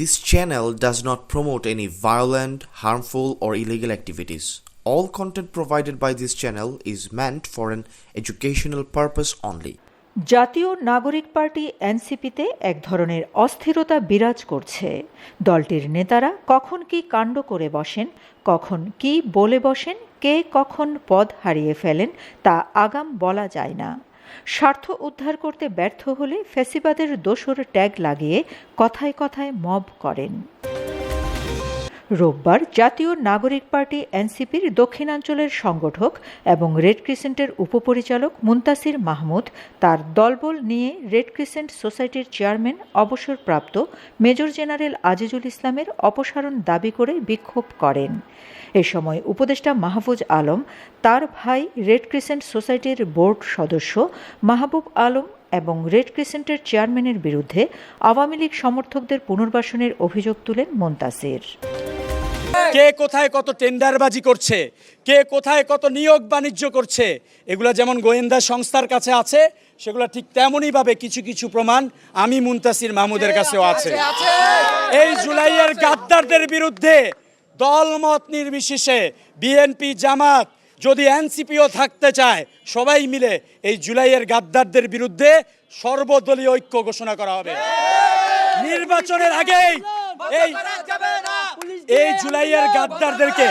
This channel does not promote any violent, harmful, or illegal activities. All content provided by this channel is meant for an educational purpose only. জাতীয় নাগরিক party এনসিপিতে এক ধরনের অস্থিরতা বিরাজ করছে দলটির নেতারা কখন কি কাণ্ড করে বসেন কখন কি বলে বসেন কে কখন পদ হারিয়ে ফেলেন তা আগাম বলা যায় না স্বার্থ উদ্ধার করতে ব্যর্থ হলে ফেসিবাদের দোসর ট্যাগ লাগিয়ে কথায় কথায় মব করেন। রোববার জাতীয় নাগরিক পার্টি এনসিপির দক্ষিণাঞ্চলের সংগঠক এবং রেড ক্রিসেন্টের উপপরিচালক মুন্তাসির মাহমুদ তার দলবল নিয়ে রেড ক্রিসেন্ট সোসাইটির চেয়ারম্যান অবসরপ্রাপ্ত মেজর জেনারেল আজিজুল ইসলামের অপসারণ দাবি করে বিক্ষোভ করেন। এ সময় উপদেষ্টা মাহফুজ আলম, তার ভাই রেড ক্রিসেন্ট সোসাইটির বোর্ড সদস্য মাহবুব আলম এবং রেড ক্রিসেন্টের চেয়ারম্যানের বিরুদ্ধে আওয়ামী লীগ সমর্থকদের পুনর্বাসনের অভিযোগ তুলেন মোন্তাসির। কে কোথায় কত টেন্ডারবাজি করছে? কে কোথায় কত নিয়োগ বাণিজ্য করছে? এগুলো যেমন গোয়েন্দা সংস্থার কাছে আছে সেগুলো ঠিক তেমনই ভাবে কিছু কিছু প্রমাণ আমি মুন্তাসির মাহমুদের কাছেও আছে। এই জুলাইয়ের গাদ্দারদের বিরুদ্ধে দলমত নির্বিশেষে বিএনপি জামাত যদি এনসিপিও থাকতে চায় সবাই মিলে এই জুলাইয়ের গাদ্দারদের বিরুদ্ধে সর্বদলীয় ঐক্য ঘোষণা করা হবে। নির্বাচনের আগেই এই এই জুলাইয়ের গাদ্দারদেরকে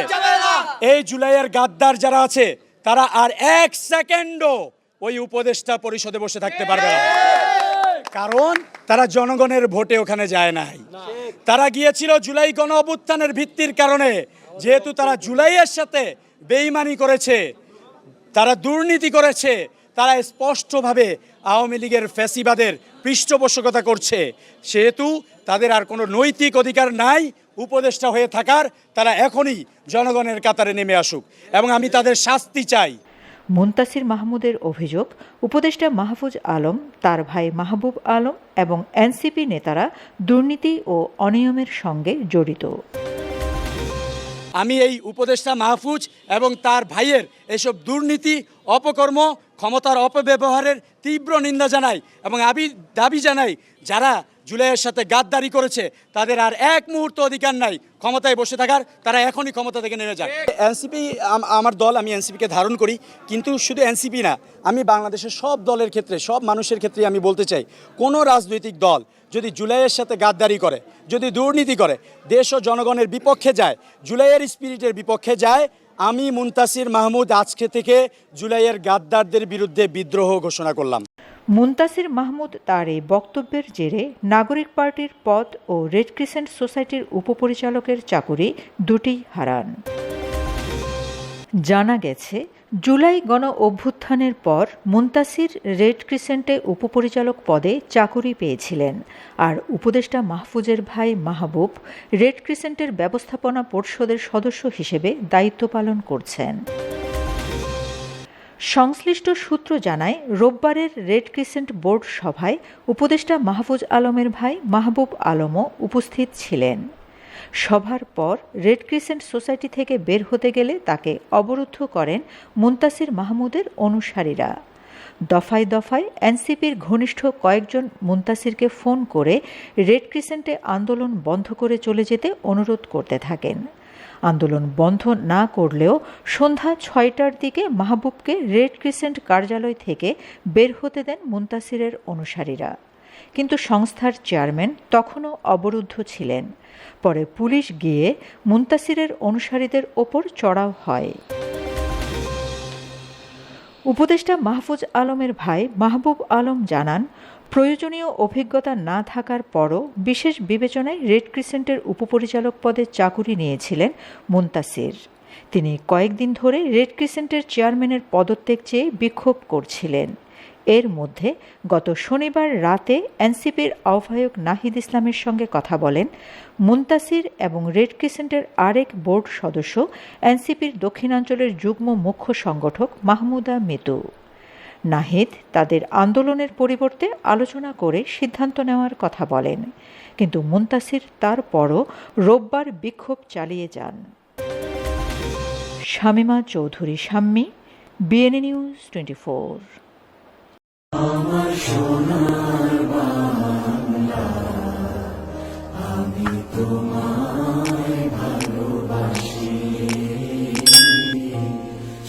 এই জুলাইয়ের গাদ্দার যারা আছে তারা আর এক সেকেন্ডও ওই উপদেষ্টা পরিষদে বসে থাকতে পারবে না। কারণ তারা জনগণের ভোটে ওখানে যায় নাই। তারা গিয়েছিল জুলাই গণ অভ্যুত্থানের ভিত্তির কারণে। যেহেতু তারা জুলাইয়ের সাথে বেইমানি করেছে তারা দুর্নীতি করেছে তারা স্পষ্টভাবে আওয়ামী লীগের ফ্যাসিবাদের পৃষ্ঠপোষকতা করছে। সেহেতু তাদের আর কোনো নৈতিক অধিকার নাই, উপদেষ্টা হয়ে থাকার, তারা এখনই জনগণের কাতারে নেমে আসুক এবং আমি তাদের শাস্তি চাই। মুন্তাসির মাহমুদের অভিযোগ, উপদেষ্টা মাহফুজ আলম, তার ভাই মাহবুব আলম এবং এনসিপি নেতারা দুর্নীতি ও অনিয়মের সঙ্গে জড়িত। আমি এই উপদেষ্টা মাহফুজ এবং তার ভাইয়ের এসব দুর্নীতি, অপকর্ম, ক্ষমতার অপব্যবহারের তীব্র নিন্দা জানাই এবং আমি দাবি জানাই, যারা জুলাইয়ের সাথে গাদ্দারি করেছে, তাদের আর এক মুহূর্ত অধিকার নাই। ক্ষমতায় বসে থাকার, তারা এখনই ক্ষমতা থেকে নেমে যায় এনসিপি আমার দল, আমি এনসিপিকে ধারণ করি, কিন্তু শুধু এনসিপি না, আমি বাংলাদেশের সব দলের ক্ষেত্রে, সব মানুষের ক্ষেত্রে আমি বলতে চাই, কোনো রাজনৈতিক দল যদি জুলাইয়ের সাথে গাদ্দারি করে, যদি দুর্নীতি করে, দেশ ও জনগণের বিপক্ষে যায়, জুলাইয়ের স্পিরিটের বিপক্ষে যায়, আমি মুনতাসির মাহমুদ আজকে থেকে জুলাইয়ের গাদ্দারদের বিরুদ্ধে বিদ্রোহ ঘোষণা করলাম। মুন্তাসির মাহমুদ তার এই বক্তব্যের জেরে নাগরিক পার্টির পদ ও রেড ক্রিসেন্ট সোসাইটির উপপরিচালকের চাকুরি দুটি হারান। জানা গেছে, জুলাই গণ অভ্যুত্থানের পর মুন্তাসির রেড ক্রিসেন্টে উপপরিচালক পদে চাকুরি পেয়েছিলেন। আর উপদেষ্টা মাহফুজের ভাই মাহবুব রেড ক্রিসেন্টের ব্যবস্থাপনা পর্ষদের সদস্য হিসেবে দায়িত্ব পালন করছেন। সংশ্লিষ্ট সূত্র জানায়, রোববারের রেড ক্রিসেন্ট বোর্ড সভায় উপদেষ্টা মাহফুজ আলমের ভাই মাহবুব আলমও উপস্থিত ছিলেন। সভার পর রেড ক্রিসেন্ট সোসাইটি থেকে বের হতে গেলে তাকে অবরুদ্ধ করেন মুন্তাসির মাহমুদের অনুসারীরা। দফায় দফায় এনসিপির ঘনিষ্ঠ কয়েকজন মুন্তাসিরকে ফোন করে রেড ক্রিসেন্টে আন্দোলন বন্ধ করে চলে যেতে অনুরোধ করতে থাকেন। আন্দোলন বন্ধ না করলেও সন্ধ্যা ছয়টার দিকে মাহবুবকে রেড ক্রিসেন্ট কার্যালয় থেকে বের হতে দেন মুন্তাসিরের অনুসারীরা। কিন্তু সংস্থার চেয়ারম্যান তখনও অবরুদ্ধ ছিলেন। পরে পুলিশ গিয়ে মুন্তাসিরের অনুসারীদের ওপর চড়াও হয়। উপদেষ্টা মাহফুজ আলমের ভাই মাহবুব আলম জানান, প্রয়োজনীয় অভিজ্ঞতা না থাকার পরও বিশেষ বিবেচনায় রেড ক্রিসেন্টের উপপরিচালক পদে চাকুরি নিয়েছিলেন মুন্তাসির। তিনি কয়েকদিন ধরে রেড ক্রিসেন্টের চেয়ারম্যানের পদত্যাগ চেয়ে বিক্ষোভ করছিলেন। এর মধ্যে গত শনিবার রাতে এনসিপির আহ্বায়ক নাহিদ ইসলামের সঙ্গে কথা বলেন মুন্তাসির এবং রেড ক্রিসেন্টের আরেক বোর্ড সদস্য এনসিপির দক্ষিণাঞ্চলের যুগ্ম মুখ্য সংগঠক মাহমুদা মিতু। নাহিদ তাদের আন্দোলনের পরিবর্তে আলোচনা করে সিদ্ধান্ত নেওয়ার কথা বলেন। কিন্তু মুন্তাসির তারপরও রোববার বিক্ষোভ চালিয়ে যান। Shamima Chowdhury, Shammi, BNA news twenty four. আমি